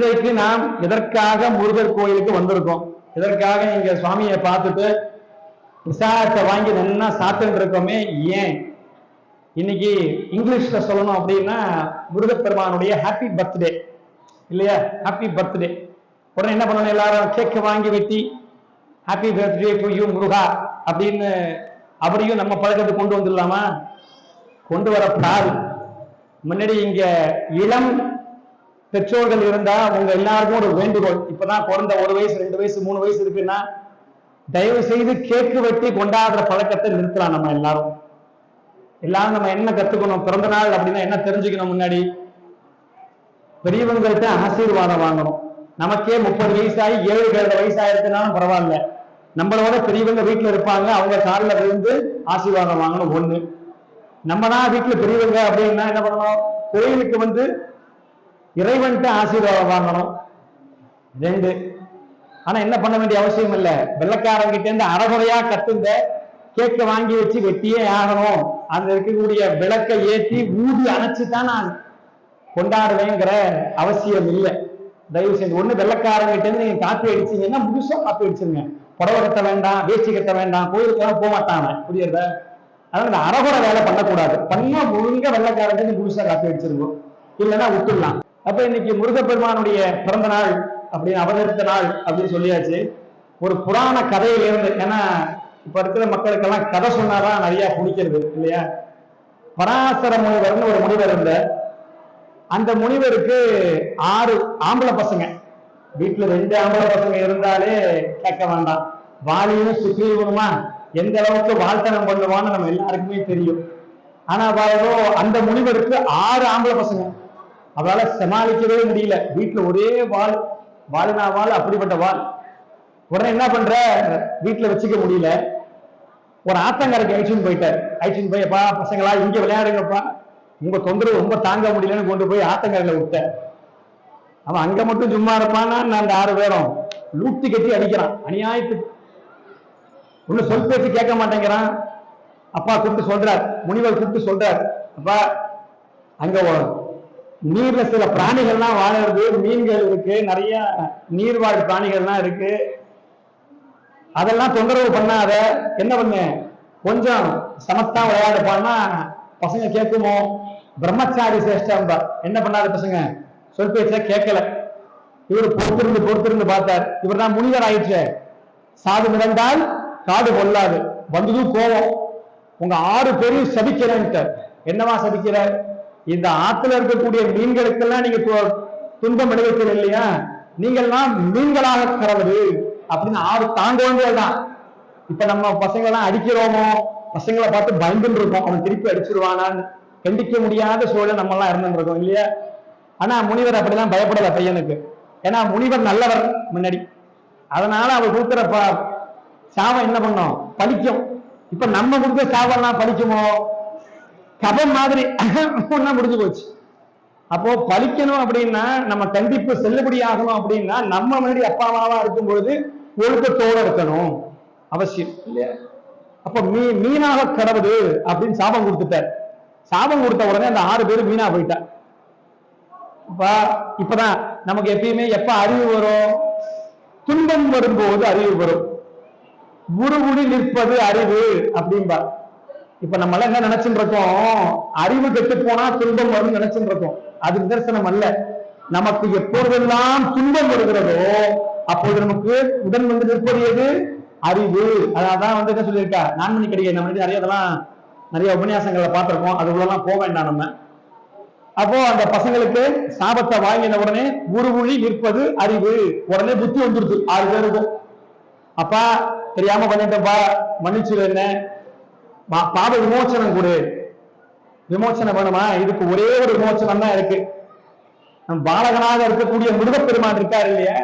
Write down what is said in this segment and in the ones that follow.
இன்றைக்கு நாம் எதற்காக முருகர் கோயிலுக்கு வந்திருக்கோம்? எதற்காக இங்க சுவாமியை பார்த்துட்டு பிரசாதத்தை வாங்கி நல்லா சாப்பிட்டு இருக்கோமே? ஏன்? இன்னைக்கு இங்கிலீஷ்ல சொல்லணும் அப்படின்னா முருகப்பெருமானுடைய ஹாப்பி பர்த்டே இல்லையா? ஹாப்பி பர்த்டே உடனே என்ன பண்ணணும் எல்லாரும்? கேக்கை வாங்கி வெட்டி ஹாப்பி பர்த்டே டு யூ முருகா அப்படின்னு அவரையும் நம்ம பழக்கத்தை கொண்டு வந்துடலாமா? கொண்டு வரப்படாது. முன்னாடி இங்க இளம் பெற்றோர்கள் இருந்தா உங்க எல்லாருக்கும் ஒரு வேண்டுகோள். இப்பதான் குழந்தை ஒரு வயசு ரெண்டு வயசு மூணு வயசு இருக்குன்னா தயவு செய்து கேக்கு வெட்டி கொண்டாடுற பழக்கத்தை நிறுத்தலாம் நம்ம எல்லாரும். எல்லாரும் நம்ம என்ன கத்துக்கணும்? பிறந்த நாள் அப்படின்னா என்ன தெரிஞ்சுக்கணும் முன்னாடி? பெரியவங்கள்ட்ட ஆசீர்வாதம் வாங்கணும். நமக்கே முப்பது வயசாகி ஏழு கிழந்த வயசாயிருக்குனாலும் பரவாயில்ல. நம்மளோட பெரியவங்க வீட்டுல இருப்பாங்க அவங்க காலில் விழுந்து ஆசீர்வாதம் வாங்கணும் ஒண்ணு. நம்ம தான் வீட்டுல பெரியவங்க அப்படின்னா என்ன பண்ணணும்? கோயிலுக்கு வந்து இறைவன்கிட்ட ஆசீர்வாதம் வாங்கணும். ரெண்டு. ஆனா என்ன பண்ண வேண்டிய அவசியம் இல்ல. வெள்ளக்காரங்கிட்ட இருந்து அறகுறையா கத்துந்த கேக்க வாங்கி வச்சு வெட்டியே ஆகணும். அந்த இருக்கக்கூடிய விளக்கை ஏற்றி ஊதி அணைச்சு தான் நான் கொண்டாடுவேங்கிற அவசியம் இல்லை. தயவு செய்து ஒண்ணு வெள்ளக்காரங்கிட்ட இருந்து நீங்க காப்பி அடிச்சீங்கன்னா முழுசா காப்பி அடிச்சிருங்க. புடவை கட்ட வேண்டாம் வேஷ்டி கட்ட வேண்டாம் கோயிலுக்கெல்லாம் போக மாட்டாங்க. புரியுறத? அதனால இந்த அறகுறை வேலை பண்ணக்கூடாது. பண்ணா முழுங்க வெள்ளக்காரங்க முழுசா காப்பி அடிச்சிருக்கும் இல்லைன்னா விட்டுடலாம். அப்ப இன்னைக்கு முருகப்பெருமானுடைய பிறந்த நாள் அப்படின்னு அவதரித்த நாள் அப்படின்னு சொல்லியாச்சு. ஒரு புராண கதையில இருந்து ஏன்னா இப்ப இருக்கிற மக்களுக்கெல்லாம் கதை சொன்னாதான் நிறைய பிடிக்கிறது இல்லையா? பராசர முனிவர்னு ஒரு முனிவர் இருந்த அந்த முனிவருக்கு ஆறு ஆம்பளை பசங்க. வீட்டுல ரெண்டு ஆம்பளை பசங்க இருந்தாலே கேட்க வேண்டாம். வாலியும் சுக்ரீவனுமா? எந்த அளவுக்கு வாழ்த்தனம் பண்ணுவான்னு நம்ம எல்லாருக்குமே தெரியும். ஆனா பாருங்க அந்த முனிவருக்கு ஆறு ஆம்பளை பசங்க. அவளால சமாளிக்கவே முடியல. வீட்டுல ஒரே வாள் வாழினா வாள் அப்படிப்பட்ட வாள் உடனே என்ன பண்ற? வீட்டுல வச்சுக்க முடியல. ஒரு ஆத்தங்கரைக்கு அழிச்சுன்னு போயிட்டார். அழிச்சுன்னு போய் அப்பா பசங்களா இங்க விளையாடுங்கப்பா. உங்க தொந்தரவு ரொம்ப தாங்க முடியலன்னு கொண்டு போய் ஆத்தங்கரையில விட்டேன். அவன் அங்க மட்டும் சும்மா இருப்பானா நான் அந்த ஆறு பேரும் லூட்டி கட்டி அடிக்கிறான். அநியாயத்து ஒண்ணு சொல் பேச்சு கேட்க மாட்டேங்கிறான். அப்பா கூப்பிட்டு சொல்றார். முனிவர் கூப்பிட்டு சொல்றார். அப்பா அங்க நீர்ல சில பிராணிகள்லாம் வாழறது மீன்கள் இருக்கு நிறைய நீர்வாழ் பிராணிகள்லாம் இருக்கு. அதெல்லாம் தொந்தரவு பண்ணாத என்ன பண்ணு? கொஞ்சம் சமத்தா விளையாடுப்பான்னா பசங்க கேட்குமோ பிரம்மச்சாரி சேஷ்டம் என்ன பண்ணாத பசங்க? சொல் பேச்ச கேட்கல. இவர் பொறுத்திருந்து பொறுத்திருந்து பார்த்தார். இவர் தான் முனிவர் ஆயிடுச்சு. சாது மிதந்தால் காடு கொள்ளாது வந்ததும் கோவம் உங்க ஆறு பேரையும் சபிக்கிறேன்ட்டு என்னவா சபிக்கிறார்? இந்த ஆத்துல இருக்கக்கூடிய மீன்களுக்கெல்லாம் நீங்க து- துன்பம் விளைவிக்கல இல்லையா? நீங்கள்லாம் மீன்களாக கிடவது அப்படின்னு ஆறு தாங்க தான் இப்ப நம்ம பசங்க எல்லாம் அடிக்கிறோமோ பசங்களை பார்த்து பயந்துட்டு இருக்கோம் அவன் திருப்பி அடிச்சிருவானான்னு கண்டிக்க முடியாத சூழல் நம்ம எல்லாம் இருந்துருக்கோம் இருக்கோம் இல்லையா? ஆனா முனிவர் அப்படிலாம் பயப்படல பையனுக்கு. ஏன்னா முனிவர் நல்லவர் முன்னாடி. அதனால அவர் கொடுக்குற சாவம் என்ன பண்ணும்? பழிக்கும். இப்ப நம்ம கொடுத்த சாபம்லாம் பழிக்குமோ? கபம் மாதிரி ஒன்னா முடிஞ்சு போச்சு. அப்போ பலிக்கணும் அப்படின்னா நம்ம கண்டிப்பு செல்லுபடி ஆகணும் அப்படின்னா நம்ம முன்னாடி அப்பா அம்மாவா இருக்கும் பொழுது ஒழுக்கத்தோடு இருக்கணும். அவசியம் இல்லையா? அப்ப மீ மீனாக கடவுது அப்படின்னு சாபம் கொடுத்துட்டார். சாபம் கொடுத்த உடனே அந்த ஆறு பேரும் மீனா போயிட்டார் இப்பதான் நமக்கு எப்பயுமே எப்ப அறிவு வரும்? துன்பம் வரும்போது அறிவு வரும். உருவுடி நிற்பது அறிவு அப்படின்பா இப்ப நம்ம எல்லாம் என்ன நினைச்சுட்டு இருக்கோம்? அறிவு கெட்டு போனா துன்பம் வரும்னு நினைச்சுட்டு இருக்கோம். அது நிதர்சனம் அல்ல. நமக்கு எப்பொழுதெல்லாம் துன்பம் வருகிறதோ அப்போது நமக்கு உடன் வந்து நிற்பது எது? அறிவு. அதான் வந்து என்ன சொல்லியிருக்கா? நான்மணி கடிகை நம்ம நிறைய அதெல்லாம் நிறைய உபன்யாசங்களை பார்த்திருக்கோம். அது உள்ளலாம் போக வேண்டாம் நம்ம. அப்போ அந்த பசங்களுக்கு சாபத்தை வாங்கின உடனே உருவுழி நிற்பது அறிவு. உடனே புத்தி வந்துருது. ஆறு பேருக்கும் அப்பா தெரியாம பண்ணிட்டப்பா மன்னிச்சிரு என்ன? பாவ விமோச்சனம் கொடு. விமோச்சனம் வேணுமா? இதுக்கு ஒரே ஒரு விமோச்சனம் தான் இருக்கு. நம் பாலகனாக இருக்கக்கூடிய முருகப்பெருமான் இருக்கார் இல்லையா?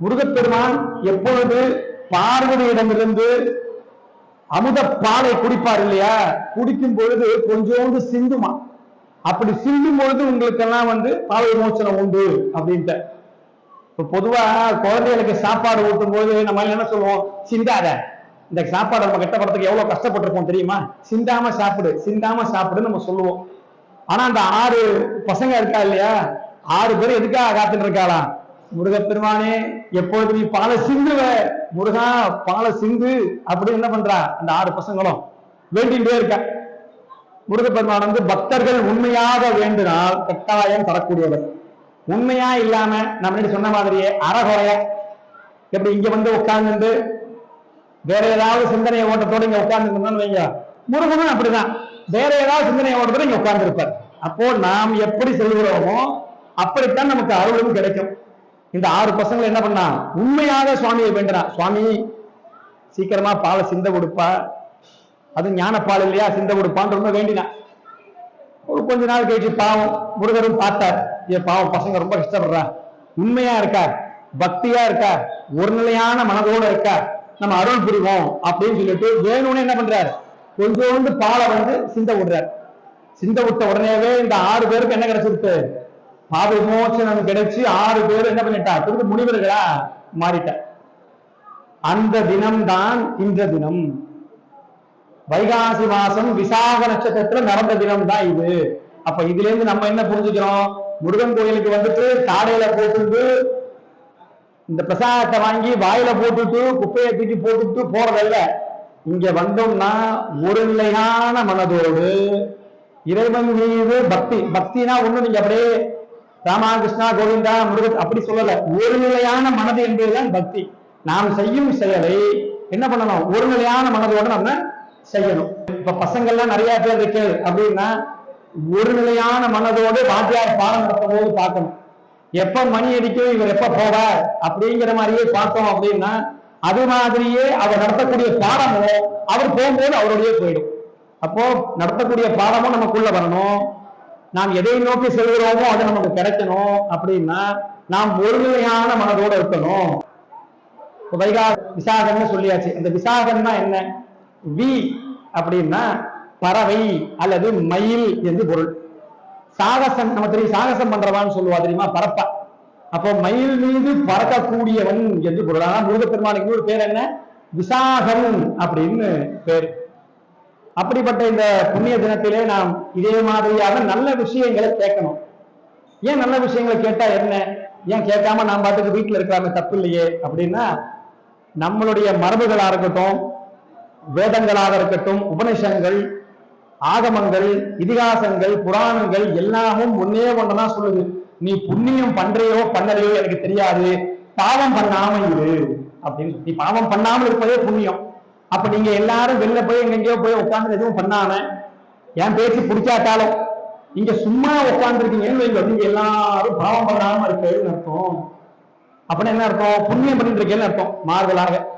முருகப்பெருமான் எப்பொழுது பார்வதியிடமிருந்து அமுத பாலை குடிப்பார் இல்லையா? குடிக்கும் பொழுது கொஞ்சோண்டு சிந்துமா? அப்படி சிந்தும் பொழுது உங்களுக்கெல்லாம் வந்து பாவ விமோச்சனம் உண்டு அப்படின்ட்டு. இப்ப பொதுவா குழந்தைகளுக்கு சாப்பாடு ஊட்டும் பொழுது நம்ம என்ன சொல்லுவோம்? சிந்தாத. இந்த சாப்பாடு நம்ம கட்டப்படுறதுக்கு எவ்வளவு கஷ்டப்பட்டிருப்போம் தெரியுமா? சிந்தாம சாப்பிடு சிந்தாம சாப்பிடுன்னு நம்ம சொல்லுவோம். ஆனா அந்த ஆறு பசங்க இருக்கா இல்லையா? ஆறு பேர் எதுக்காக காத்துட்டு இருக்காளா முருகப்பெருமானே எப்பொழுது நீ பால சிந்துவ? முருகா பால சிந்து. அப்படின்னு என்ன பண்றா? அந்த ஆறு பசங்களும் வேண்டிகிட்டே இருக்கா. முருகப்பெருமான் வந்து பக்தர்கள் உண்மையாக வேண்டினால் கட்டாயம் தரக்கூடியவர். உண்மையா இல்லாம நம்ம சொன்ன மாதிரியே அறகுறைய. எப்படி இங்க வந்து உட்கார்ந்து வேற ஏதாவது சிந்தனை ஓட்டத்தோட இங்க உட்கார்ந்து வைங்க. முருகனும் அப்படிதான். வேற ஏதாவது சிந்தனை ஓட்டத்தோட இங்க உட்கார்ந்து இருப்பார் அப்போ நாம் எப்படி செல்கிறோமோ அப்படித்தான் நமக்கு அருளும் கிடைக்கும். இந்த ஆறு பசங்களை என்ன பண்ணா? உண்மையாக சுவாமியை வேண்டுறான் சுவாமி சீக்கிரமா பாலை சிந்த கொடுப்பா. அது ஞானப்பால் இல்லையா? சிந்த கொடுப்பான்னு ரொம்ப வேண்டினான் ஒரு கொஞ்ச நாள் கழிச்சு பாவம் முருகரும் பார்த்தார். ஏ பாவம் பசங்க ரொம்ப கஷ்டப்படுறா. உண்மையா இருக்கா? பக்தியா இருக்கார் ஒரு நிலையான மனதோட இருக்கா? நம்ம அருள் புரிவோம் அப்படின்னு சொல்லிட்டு வேணும்னு என்ன பண்றாரு? கொஞ்சோண்டு பாலை வந்து சிந்த விடுறாரு. சிந்த விட்ட உடனேவே இந்த ஆறு பேருக்கு என்ன கிடைச்சிருக்கு? பாவ விமோசனம் கிடைச்சு ஆறு பேர் என்ன பண்ணிட்டா? திரும்ப முனிவர்களா மாறிட்ட அந்த தினம்தான் இந்த தினம். வைகாசி மாசம் விசாக நட்சத்திரத்துல நடந்த தினம் தான் இது. அப்ப இதுல இருந்து நம்ம என்ன புரிஞ்சுக்கிறோம்? முருகன் கோயிலுக்கு வந்துட்டு தாடையில போட்டு இந்த பிரசாதத்தை வாங்கி வாயில போட்டுட்டு குப்பையை தூக்கி போட்டுட்டு போறதல்ல. இங்க வந்தோம்னா ஒரு நிலையான மனதோடு இறைவன் மீது பக்தி. பக்தினா ஒண்ணு நீங்க அப்படியே ராமகிருஷ்ணா கோவிந்தா முருகன் அப்படி சொல்லல. ஒரு நிலையான மனது என்பதுதான் பக்தி. நாம் செய்யும் செயலை என்ன பண்ணணும்? ஒரு நிலையான மனதோடு நம்ம செய்யணும். இப்ப பசங்கள்லாம் நிறைய பேர் இருக்கு. அப்படின்னா ஒரு நிலையான மனதோடு வாத்தியார் பாடம் நடத்தும் போது பார்க்கணும். எப்ப மணி அடிக்கும் இவர் எப்ப போவார் அப்படிங்கிற மாதிரியே பார்த்தோம் அப்படின்னா அது மாதிரியே அவர் நடத்தக்கூடிய பாடமும் அவர் போகும்போது அவருடைய போயிடும். அப்போ நடத்தக்கூடிய பாடமும் நமக்குள்ள வரணும். நாம் எதை நோக்கி செல்கிறோமோ அது நமக்கு கிடைக்கணும் அப்படின்னா நாம் ஒருநிலையான மனதோடு இருக்கணும். வைகா விசாகன்னு சொல்லியாச்சு. இந்த விசாகன்னா என்ன? வி அப்படின்னா பறவை அல்லது மயில் என்று பொருள். சாகசம் நம்ம தெரியும் சாகசம் பண்றவான்னு சொல்லுவா தெரியுமா? பறப்பா அப்போ மயில் மீது பறக்கக்கூடியவன் என்று பொருள். ஆனா முருகப்பெருமானுக்கு ஒரு பேர் என்ன? விசாகன் அப்படின்னு பேர். அப்படிப்பட்ட இந்த புண்ணிய தினத்திலே நாம் இதே மாதிரியான நல்ல விஷயங்களை கேட்கணும். ஏன் நல்ல விஷயங்களை கேட்டா என்ன? ஏன் கேட்காம நாம் பாட்டுக்கு வீட்டுல இருக்கிறாங்க தப்பு இல்லையே அப்படின்னா நம்மளுடைய மரபுகளா இருக்கட்டும் வேதங்களாக இருக்கட்டும் உபனிஷங்கள் ஆகமங்கள் இதிகாசங்கள் புராணங்கள் எல்லாமும் ஒன்னே ஒண்ணுதான் சொல்லுது. நீ புண்ணியம் பண்றையோ பண்ணலையோ எனக்கு தெரியாது. பாவம் பண்ணாம இரு அப்படின்னு நீ பாவம் பண்ணாமல் இருப்பதே புண்ணியம். அப்ப நீங்க எல்லாரும் வெளில போய் எங்கெங்கயோ போய் உட்காந்து எதுவும் பண்ணாம என் பேச்சு பிடிக்காட்டாலும் இங்க சும்மா உட்காந்துருக்கீங்க வைங்க. நீங்க எல்லாரும் பாவம் பண்ணாம இருக்கேன்னு அர்த்தம். அப்படின்னு என்ன அர்த்தம்? புண்ணியம் பண்ணிட்டு இருக்கேன்னு அர்த்தம். மாறுதலாக.